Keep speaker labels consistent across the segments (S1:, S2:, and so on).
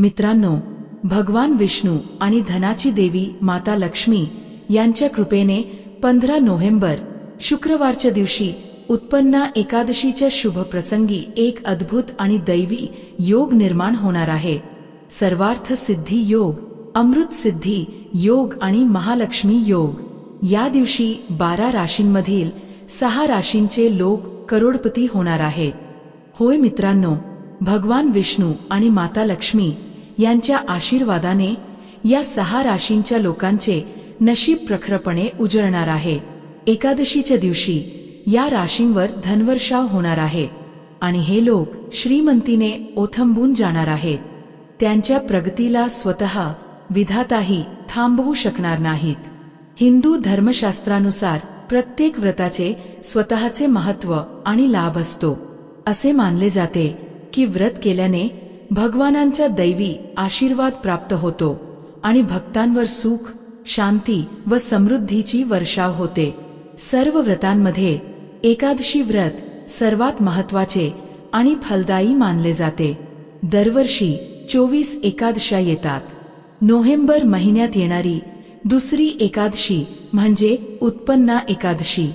S1: मित्रांनो भगवान विष्णू आणि धनाची देवी माता लक्ष्मी यांच्या कृपेने पंधरा नोव्हेंबर शुक्रवारच्या दिवशी उत्पन्ना एकादशीच्या शुभप्रसंगी एक अद्भुत आणि दैवी योग निर्माण होणार आहे. सर्वार्थ सिद्धी योग अमृत सिद्धी योग आणि महालक्ष्मी योग. या दिवशी बारा राशींमधील सहा राशींचे लोक करोडपती होणार आहेत. होय मित्रांनो भगवान विष्णू आणि माता लक्ष्मी यांच्या आशीर्वादाने या सहा राशींच्या लोकांचे नशीब प्रखरपणे उजळणार आहे. एकादशीच्या दिवशी या राशींवर धनवर्षाव होणार आहे आणि हे लोक श्रीमंतीने ओथंबून जाणार आहेत. त्यांच्या प्रगतीला स्वतः विधाताही थांबवू शकणार नाहीत. हिंदू धर्मशास्त्रानुसार प्रत्येक व्रताचे स्वतःचे महत्त्व आणि लाभ असतो. असे मानले जाते की व्रत केल्याने भगवानांच्या दैवी आशीर्वाद प्राप्त होतो आणि भक्तांवर सुख शांती व समृद्धीची वर्षाव होते. सर्व व्रतांमध्ये एकादशी व्रत सर्वात महत्त्वाचे आणि फलदायी मानले जाते. दरवर्षी चोवीस एकादशा येतात. नोव्हेंबर महिन्यात येणारी दुसरी एकादशी म्हणजे उत्पन्ना एकादशी.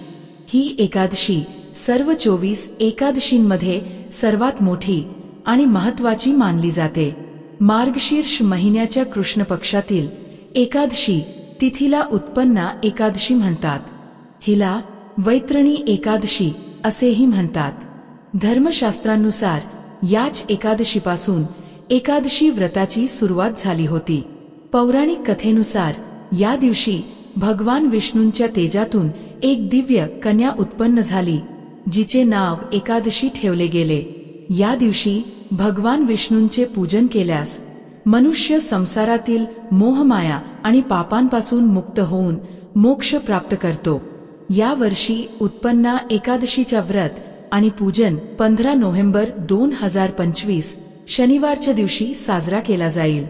S1: ही एकादशी सर्व चोवीस एकादशींमध्ये सर्वात मोठी आणि महत्वाची मानली जाते. मार्गशीर्ष महिन्याच्या कृष्ण पक्षातील एकादशी तिथीला उत्पन्ना एकादशी म्हणतात. हिला वैत्रणी एकादशी असेही म्हणतात. धर्मशास्त्रानुसार याच एकादशीपासून एकादशी व्रताची सुरुवात झाली होती. पौराणिक कथेनुसार या दिवशी भगवान विष्णूंच्या तेजातून एक दिव्य कन्या उत्पन्न झाली जिचे नाव एकादशी ठेवले गेले. या दिवशी भगवान विष्णूंचे पूजन केल्यास मनुष्य संसारातील मोहमाया आणि पापांपासून मुक्त होऊन मोक्ष प्राप्त करतो. या वर्षी उत्पन्ना एकादशीच्या व्रत आणि पूजन पंधरा नोव्हेंबर दोन हजार पंचवीस शनिवारच्या दिवशी साजरा केला जाईल.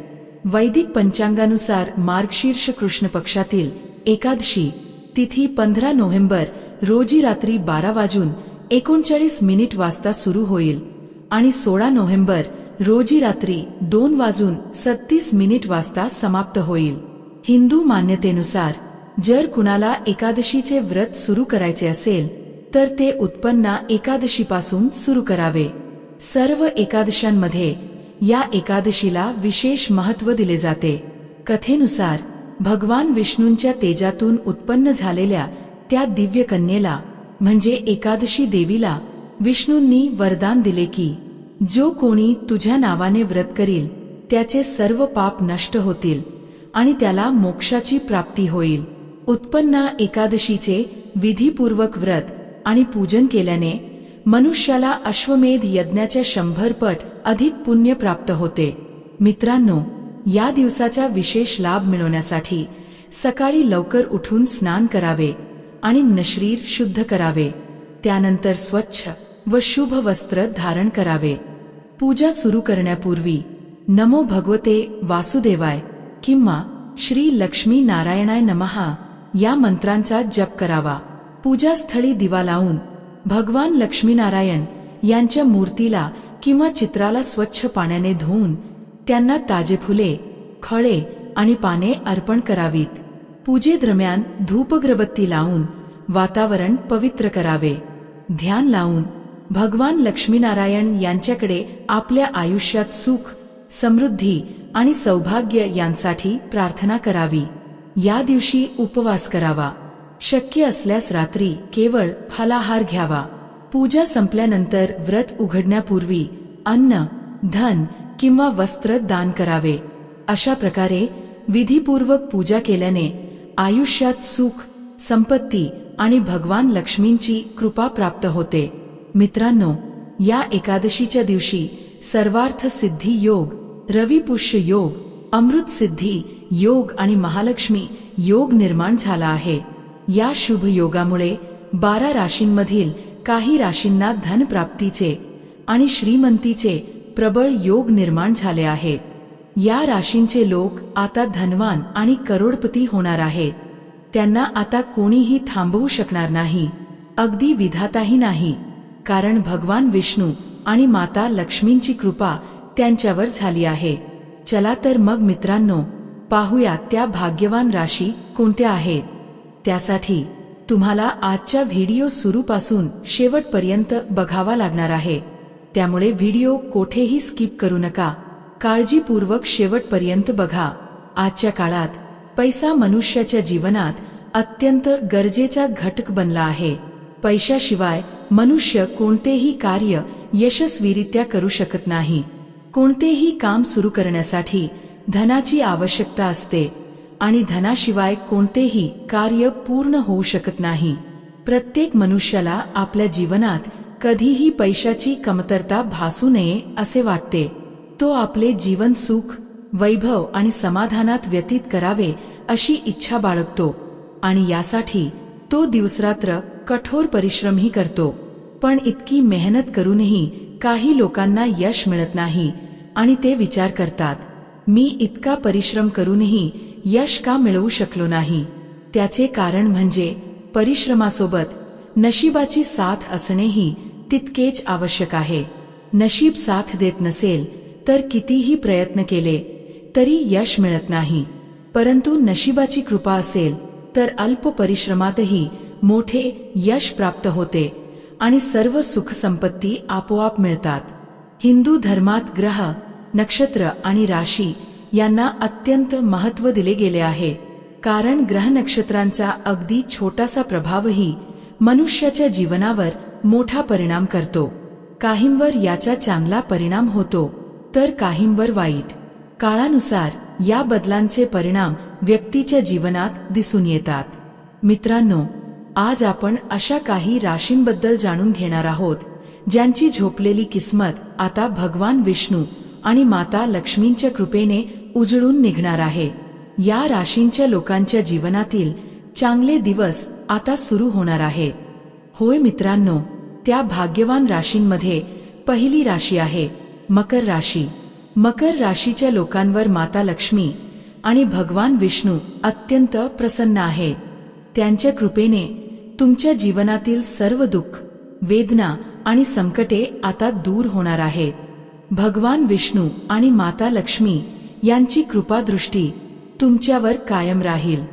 S1: वैदिक पंचांगानुसार मार्गशीर्ष कृष्ण पक्षातील एकादशी तिथी पंधरा नोव्हेंबर रोजी रात्री बारा वाजून एकोणचाळीस मिनिट वाजता सुरू होईल. आणि सोळा नोव्हेंबर रोजी रात्री दोन वाजून सत्तीस मिनिट वाजता समाप्त होईल. हिंदू मान्यतेनुसार जर कुणाला एकादशीचे व्रत सुरू करायचे असेल तर ते उत्पन्ना एकादशीपासून सुरू करावे. सर्व एकादशांमध्ये या एकादशीला विशेष महत्त्व दिले जाते. कथेनुसार भगवान विष्णूंच्या तेजातून उत्पन्न झालेल्या त्या दिव्य कन्येला म्हणजे एकादशी देवीला विष्णूंनी वरदान दिले की जो कोणी तुझ्या नावाने व्रत करील त्याचे सर्व पाप नष्ट होतील आणि त्याला मोक्षाची प्राप्ती होईल. उत्पन्ना एकादशीचे विधीपूर्वक व्रत आणि पूजन केल्याने मनुष्याला अश्वमेध यज्ञाच्या शंभर पट अधिक पुण्य प्राप्त होते. मित्रांनो या दिवसाचा विशेष लाभ मिळवण्यासाठी सकाळी लवकर उठून स्नान करावे आणि नशरीर शुद्ध करावे. त्यानंतर स्वच्छ व शुभ वस्त्र धारण करावे. पूजा सुरू करण्यापूर्वी नमो भगवते वासुदेवाय किंवा श्री लक्ष्मी नारायणाय नमहा या मंत्रांचा जप करावा. पूजास्थळी दिवा लावून भगवान लक्ष्मीनारायण यांच्या मूर्तीला किंवा चित्राला स्वच्छ पाण्याने धुवून त्यांना ताजे फुले खळे आणि पाने अर्पण करावीत. पूजेदरम्यान धूपग्रबत्ती लावून वातावरण पवित्र करावे. ध्यान लावून भगवान लक्ष्मीनारायण यांच्याकडे आपल्या आयुष्यात सुख समृद्धी आणि सौभाग्य यांसाठी प्रार्थना करावी. या दिवशी उपवास करावा. शक्य असल्यास रात्री केवळ फलाहार घ्यावा. पूजा संपल्यानंतर व्रत उघडण्यापूर्वी अन्न धन किंवा वस्त्र दान करावे. अशा प्रकारे विधीपूर्वक पूजा केल्याने आयुष्यात सुख संपत्ती आणि भगवान लक्ष्मींची कृपा प्राप्त होते. मित्रांनो या एकादशीच्या दिवशी सर्वार्थ सिद्धी योग रविपुष्य योग अमृत सिद्धी योग आणि महालक्ष्मी योग निर्माण झाला आहे. या शुभ योगामुळे बारा राशींमधील काही राशींना धनप्राप्तीचे आणि श्रीमंतीचे प्रबळ योग निर्माण झाले आहेत. या राशींचे लोक आता धनवान आणि करोडपती होणार आहेत. त्यांना आता कोणीही थांबवू शकणार नाही. अगदी विधाताही नाही. कारण भगवान विष्णू आणि माता लक्ष्मींची कृपा त्यांच्यावर झाली आहे. चला तर मग मित्रांनो पाहूया त्या भाग्यवान राशी कोणत्या आहेत. त्यासाठी तुम्हाला आजच्या व्हिडिओ सुरूपासून शेवटपर्यंत बघावा लागणार आहे. त्यामुळे व्हिडिओ कोठेही स्किप करू नका. काळजीपूर्वक शेवटपर्यंत बघा. आजच्या काळात पैसा मनुष्याच्या जीवनात अत्यंत गरजेचा घटक बनला आहे. पैशाशिवाय मनुष्य कोणतेही कार्य यशस्वीरित्या करू शकत नाही. कोणतेही काम सुरू करण्यासाठी धनाची आवश्यकता असते आणि धनाशिवाय कोणतेही कार्य पूर्ण होऊ शकत नाही. प्रत्येक मनुष्याला आपल्या जीवनात कधीही पैशाची कमतरता भासू नये असे वाटते. तो आपले जीवन सुख वैभव आणि समाधानात व्यतीत करावे अशी इच्छा बाळगतो आणि यासाठी तो दिवसरात्र कठोर परिश्रमही करतो. पण इतकी मेहनत करूनही काही लोकांना यश मिळत नाही आणि ते विचार करतात मी इतका परिश्रम करूनही यश का मिळवू शकलो नाही? त्याचे कारण म्हणजे परिश्रमासोबत नशिबाची साथ असणेही तितकेच आवश्यक आहे. नशीब साथ देत नसेल तर कितीही प्रयत्न केले तरी यश मिळत नाही. परंतु नशिबाची कृपा असेल तर अल्प परिश्रमातही मोठे यश प्राप्त होते आणि सर्व सुखसंपत्ती आपोआप मिळतात. हिंदू धर्मात ग्रह नक्षत्र आणि राशी यांना अत्यंत महत्त्व दिले गेले आहे. कारण ग्रह नक्षत्रांचा अगदी छोटासा प्रभावही मनुष्याच्या जीवनावर मोठा परिणाम करतो. काहींवर याचा चांगला परिणाम होतो तर काहींवर वाईट. काळानुसार या बदलांचे परिणाम व्यक्तीच्या जीवनात दिसून येतात. मित्रांनो आज आपण अशा काही राशींबद्दल जाणून घेणार आहोत ज्यांची झोपलेली किस्मत आता भगवान विष्णू आणि माता लक्ष्मींच्या कृपेने उजळून निघणार आहे. या राशींच्या लोकांच्या जीवनातील चांगले दिवस आता सुरू होणार आहे. होय मित्रांनो त्या भाग्यवान राशींमध्ये पहिली राशी आहे मकर राशी. मकर राशीच्या लोकांवर माता लक्ष्मी आणि भगवान विष्णू अत्यंत प्रसन्न आहे. त्यांच्या कृपेने तुमच्या जीवनातील सर्व दुःख वेदना आणि संकटे आता दूर होणार आहेत. भगवान विष्णू आणि माता लक्ष्मी यांची कृपादृष्टी तुमच्यावर कायम राहील.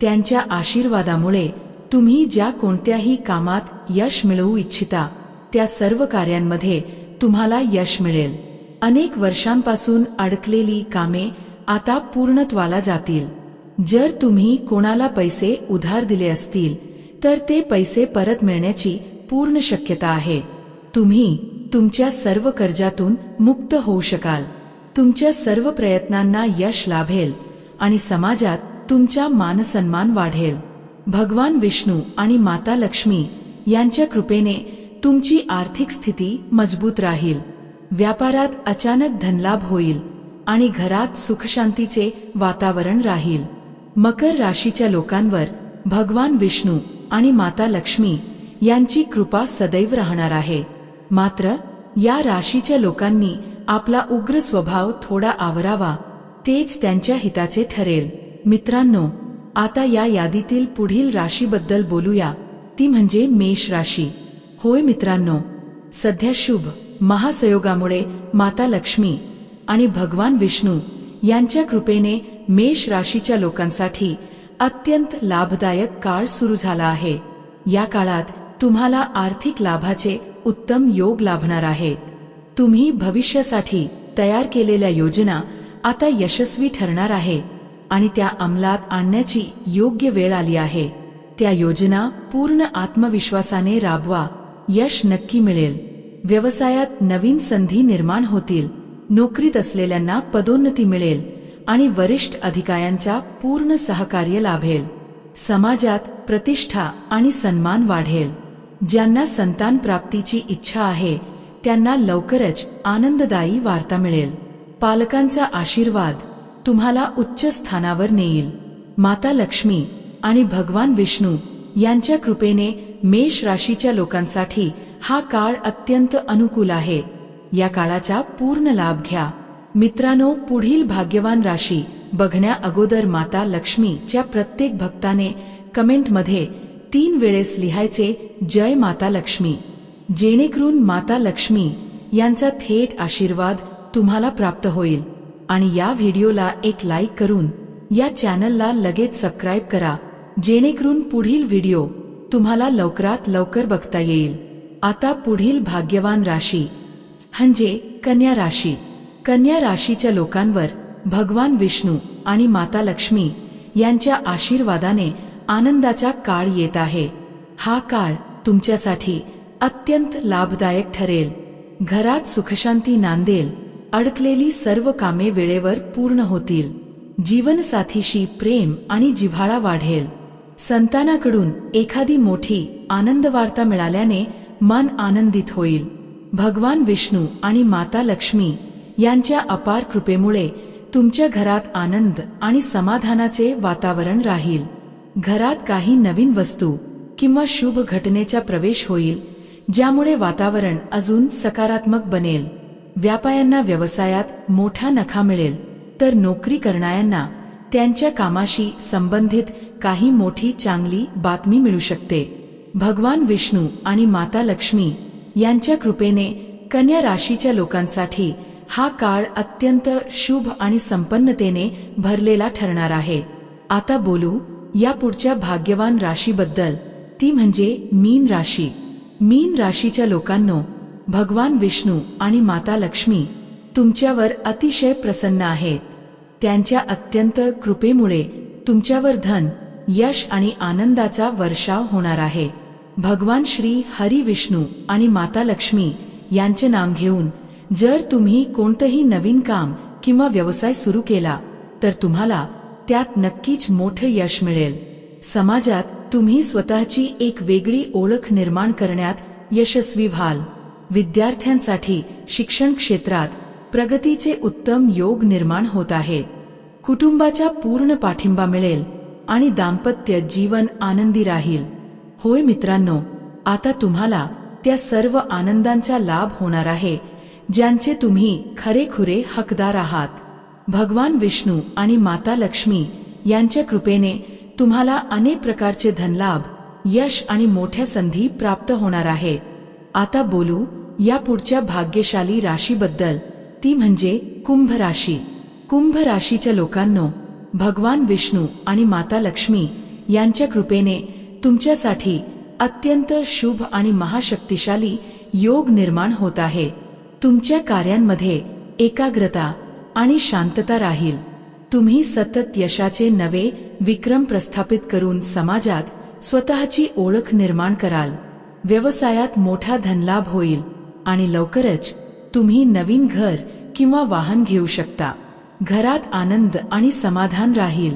S1: त्यांच्या आशीर्वादामुळे तुम्ही ज्या कोणत्याही कामात यश मिळवू इच्छिता त्या सर्व कार्यांमध्ये तुम्हाला यश मिळेल. अनेक वर्षांपासून अडकलेली कामे आता पूर्णत्वाला जातील. जर तुम्ही कोणाला पैसे उधार दिले असतील तर ते पैसे परत मिळण्याची पूर्ण शक्यता आहे. तुम्ही तुमच्या सर्व कर्जातून मुक्त होऊ शकाल. तुमच्या सर्व प्रयत्नांना यश लाभेल आणि समाजात तुमचा मानसन्मान वाढेल. भगवान विष्णू आणि माता लक्ष्मी यांच्या कृपेने तुमची आर्थिक स्थिती मजबूत राहील. व्यापारात अचानक धनलाभ होईल आणि घरात सुखशांतीचे वातावरण राहील. मकर राशीच्या लोकांवर भगवान विष्णू आणि माता लक्ष्मी यांची कृपा सदैव राहणार आहे. मात्र या राशीच्या लोकांनी आपला उग्र स्वभाव थोडा आवरावा तेच त्यांच्या हिताचे ठरेल. मित्रांनो आता या यादीतील पुढील राशीबद्दल बोलूया. ती म्हणजे मेष राशी. होय मित्रांनो सध्या शुभ महासयोगामुळे माता लक्ष्मी आणि भगवान विष्णू यांच्या कृपेने मेष राशीच्या लोकांसाठी अत्यंत लाभदायक काळ सुरू झाला आहे. या काळात तुम्हाला आर्थिक लाभाचे उत्तम योग लाभणार आहेत. तुम्ही भविष्यासाठी तयार केलेल्या योजना आता यशस्वी ठरणार आहे आणि त्या अंमलात आणण्याची योग्य वेळ आली आहे. त्या योजना पूर्ण आत्मविश्वासाने राबवा यश नक्की मिळेल. व्यवसायात नवीन संधी निर्माण होतील. नोकरीत असलेल्यांना पदोन्नती मिळेल. आणि वरिष्ठ अधिकाऱ्यांचा पूर्ण सहकार्य लाभेल. समाजात प्रतिष्ठा आणि सन्मान वाढेल. ज्यांना संतान प्राप्तीची इच्छा आहे त्यांना लवकरच आनंददायी वार्ता मिळेल. पालकांचा आशीर्वाद तुम्हाला उच्च स्थानावर नेईल. माता लक्ष्मी आणि भगवान विष्णू यांच्या कृपेने मेष राशीच्या लोकांसाठी हा काळ अत्यंत अनुकूल आहे. या काळाचा पूर्ण लाभ घ्या. मित्रांनो पुढील भाग्यवान राशी बघण्या अगोदर माता लक्ष्मीच्या प्रत्येक भक्ताने कमेंटमध्ये तीन वेळेस लिहायचे जय माता लक्ष्मी. जेणेकरून माता लक्ष्मी यांचा थेट आशीर्वाद तुम्हाला प्राप्त होईल. आणि या व्हिडिओला एक लाईक करून या चॅनलला लगेच सबस्क्राईब करा जेणेकरून पुढील व्हिडिओ तुम्हाला लवकरात लवकर बघता येईल. आता पुढील भाग्यवान राशी म्हणजे कन्या राशी. कन्या राशीच्या लोकांवर भगवान विष्णू आणि माता लक्ष्मी यांच्या आशीर्वादाने आनंदाचा काळ येत आहे. हा काळ तुमच्यासाठी अत्यंत लाभदायक ठरेल. घरात सुखशांती नांदेल. अडकलेली सर्व कामे वेळेवर पूर्ण होतील. जीवनसाथीशी प्रेम आणि जिव्हाळा वाढेल. संतानाकडून एखादी मोठी आनंदवार्ता मिळाल्याने मन आनंदित होईल. भगवान विष्णू आणि माता लक्ष्मी यांच्या अपार कृपेमुळे तुमच्या घरात आनंद आणि समाधानाचे वातावरण राहील. घरात काही नवीन वस्तू किंवा शुभ घटनेचा प्रवेश होईल ज्यामुळे वातावरण अजून सकारात्मक बनेल. व्यापाऱ्यांना व्यवसायात मोठा नखा मिळेल तर नोकरी करणाऱ्यांना त्यांच्या कामाशी संबंधित काही मोठी चांगली बातमी मिळू शकते. भगवान विष्णू आणि माता लक्ष्मी यांच्या कृपेने कन्या राशीच्या लोकांसाठी हा काळ अत्यंत शुभ आणि संपन्नतेने भरलेला ठरणार आहे. आता बोलू या पुढच्या भाग्यवान राशीबद्दल. ती म्हणजे मीन राशी. मीन राशीच्या लोकांनो भगवान विष्णू आणि माता लक्ष्मी तुमच्यावर अतिशय प्रसन्न आहेत. त्यांच्या अत्यंत कृपेमुळे तुमच्यावर धन यश आणि आनंदाचा वर्षाव होणार आहे. भगवान श्री हरी विष्णू आणि माता लक्ष्मी यांचे नाम घेऊन जर तुम्ही कोणतंही नवीन काम किंवा व्यवसाय सुरू केला तर तुम्हाला त्यात नक्कीच मोठे यश मिळेल. समाजात तुम्ही स्वतःची एक वेगळी ओळख निर्माण करण्यात यशस्वी व्हाल. विद्यार्थ्यांसाठी शिक्षण क्षेत्रात प्रगतीचे उत्तम योग निर्माण होत आहे. कुटुंबाच्या पूर्ण पाठिंबा मिळेल आणि दाम्पत्य जीवन आनंदी राहील. होय मित्रांनो आता तुम्हाला त्या सर्व आनंदांचा लाभ होणार आहे ज्यांचे तुम्ही खरेखुरे हकदार आहात. भगवान विष्णू आणि माता लक्ष्मी यांच्या कृपेने तुम्हाला अनेक प्रकारचे धनलाभ यश आणि मोठ्या संधी प्राप्त होणार आहे. आता बोलू या पुढच्या भाग्यशाली राशीबद्दल. ती म्हणजे कुंभ राशी. कुंभ राशीच्या लोकांनो भगवान विष्णू आणि माता लक्ष्मी यांच्या कृपेने तुमच्यासाठी अत्यंत शुभ आणि महाशक्तिशाली योग निर्माण होत आहे. तुमच्या कार्यांमध्ये एकाग्रता आणि शांतता राहील. तुम्ही सतत यशाचे नवे विक्रम प्रस्थापित करून समाजात स्वतःची ओळख निर्माण कराल. व्यवसायात मोठा धनलाभ होईल आणि लवकरच तुम्ही नवीन घर किंवा वाहन घेऊ शकता. घरात आनंद आणि समाधान राहील.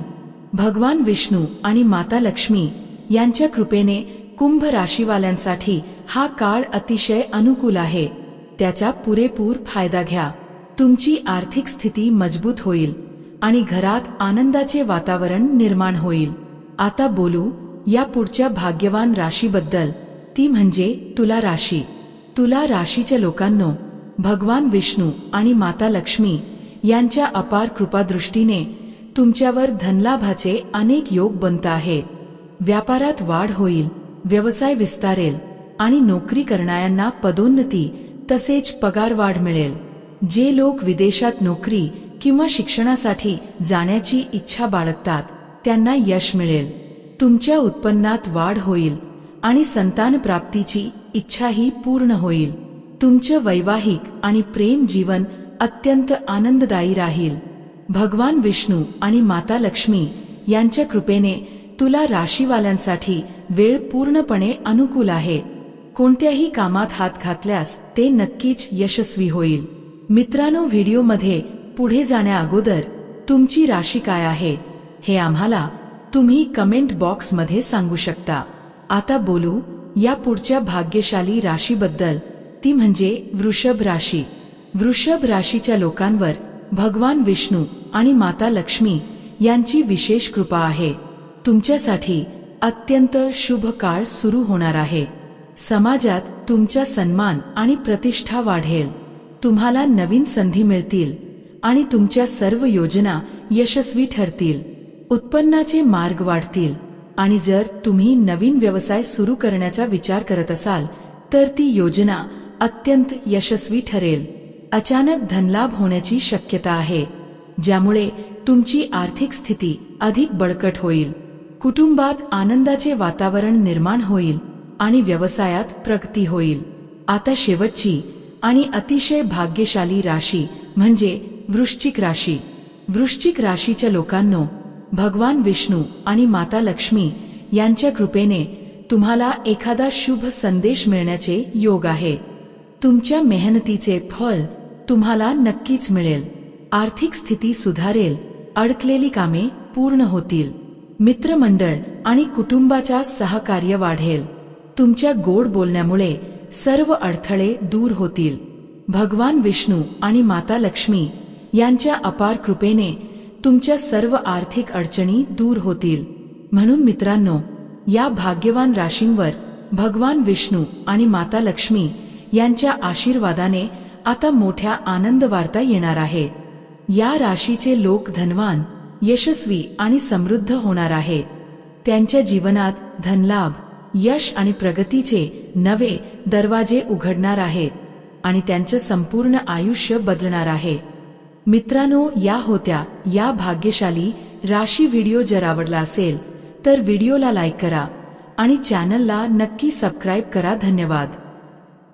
S1: भगवान विष्णू आणि माता लक्ष्मी यांच्या कृपेने कुंभ राशीवाल्यांसाठी हा काळ अतिशय अनुकूल आहे. त्याचा पुरेपूर फायदा घ्या. तुमची आर्थिक स्थिती मजबूत होईल आणि घरात आनंदाचे वातावरण निर्माण होईल. आता बोलू या पुढच्या भाग्यवान राशीबद्दल. ती म्हणजे तुला राशी. तुला राशीच्या लोकांनो भगवान विष्णू आणि माता लक्ष्मी यांच्या अपार कृपादृष्टीने तुमच्यावर धनलाभाचे अनेक योग बनत आहेत. व्यापारात वाढ होईल व्यवसाय विस्तारेल आणि नोकरी करणाऱ्यांना पदोन्नती तसेच पगार वाढ मिळेल. जे लोक विदेशात नोकरी किंवा शिक्षणासाठी जाण्याची इच्छा बाळगतात त्यांना यश मिळेल. तुमच्या उत्पन्नात वाढ होईल आणि संतान प्राप्तीची इच्छाही पूर्ण होईल. तुमचं वैवाहिक आणि प्रेम जीवन अत्यंत आनंददायी राहील. भगवान विष्णू आणि माता लक्ष्मी यांच्या कृपेने तुला राशीवाल्यांसाठी वेळ पूर्णपणे अनुकूल आहे. कोणत्याही कामात हात घातल्यास ते नक्कीच यशस्वी होईल. मित्रांनो व्हिडिओमध्ये पुढे जाण्या अगोदर तुमची राशी काय आहे हे आम्हाला तुम्ही कमेंट बॉक्समध्ये सांगू शकता. आता बोलू या पुढच्या भाग्यशाली राशीबद्दल. ती म्हणजे वृषभ राशी. वृषभ राशीच्या लोकांवर भगवान विष्णू आणि माता लक्ष्मी यांची विशेष कृपा आहे. तुमच्यासाठी अत्यंत शुभ काळ सुरू होणार आहे. समाजात तुमचा सन्मान आणि प्रतिष्ठा वाढेल. तुम्हाला नवीन संधी मिळतील आणि तुमच्या सर्व योजना यशस्वी ठरतील. उत्पन्नाचे मार्ग वाढतील. आणि जर तुम्ही नवीन व्यवसाय सुरू करण्याचा विचार करत असाल तर ती योजना अत्यंत यशस्वी ठरेल. अचानक धनलाभ होण्याची शक्यता आहे ज्यामुळे तुमची आर्थिक स्थिती अधिक बळकट होईल. कुटुंबात आनंदाचे वातावरण निर्माण होईल. आणि व्यवसायात प्रगती होईल. आता शेवटची आणि अतिशय भाग्यशाली राशी म्हणजे वृश्चिक राशी. वृश्चिक राशीच्या लोकांनो भगवान विष्णू आणि माता लक्ष्मी यांच्या कृपेने तुम्हाला एखादा शुभ संदेश मिळण्याचे योग आहे. तुमच्या मेहनतीचे फल तुम्हाला नक्कीच मिळेल. आर्थिक स्थिती सुधारेल. अडकलेली कामे पूर्ण होतील. मित्रमंडळ आणि कुटुंबाच्या सहकार्य वाढेल. तुमच्या गोड बोलण्यामुळे सर्व अडथळे दूर होतील. भगवान विष्णू आणि माता लक्ष्मी यांच्या अपार कृपेने तुमच्या सर्व आर्थिक अडचणी दूर होतील. म्हणून मित्रांनो या भाग्यवान राशींवर भगवान विष्णू आणि माता लक्ष्मी यांच्या आशीर्वादाने आता मोठ्या आनंद वार्ता येणार आहे. या राशीचे लोक धनवान यशस्वी आणि समृद्ध होणार आहे त्यांच्या जीवनात धनलाभ यश आणि प्रगतीचे नवे दरवाजे उघडणार आहेत आणि त्यांचं संपूर्ण आयुष्य बदलणार आहे. मित्रांनो या होत्या या भाग्यशाली राशी व्हिडिओ जर आवडला असेल तर व्हिडिओला लाईक करा आणि चॅनलला नक्की सबस्क्राईब करा. धन्यवाद.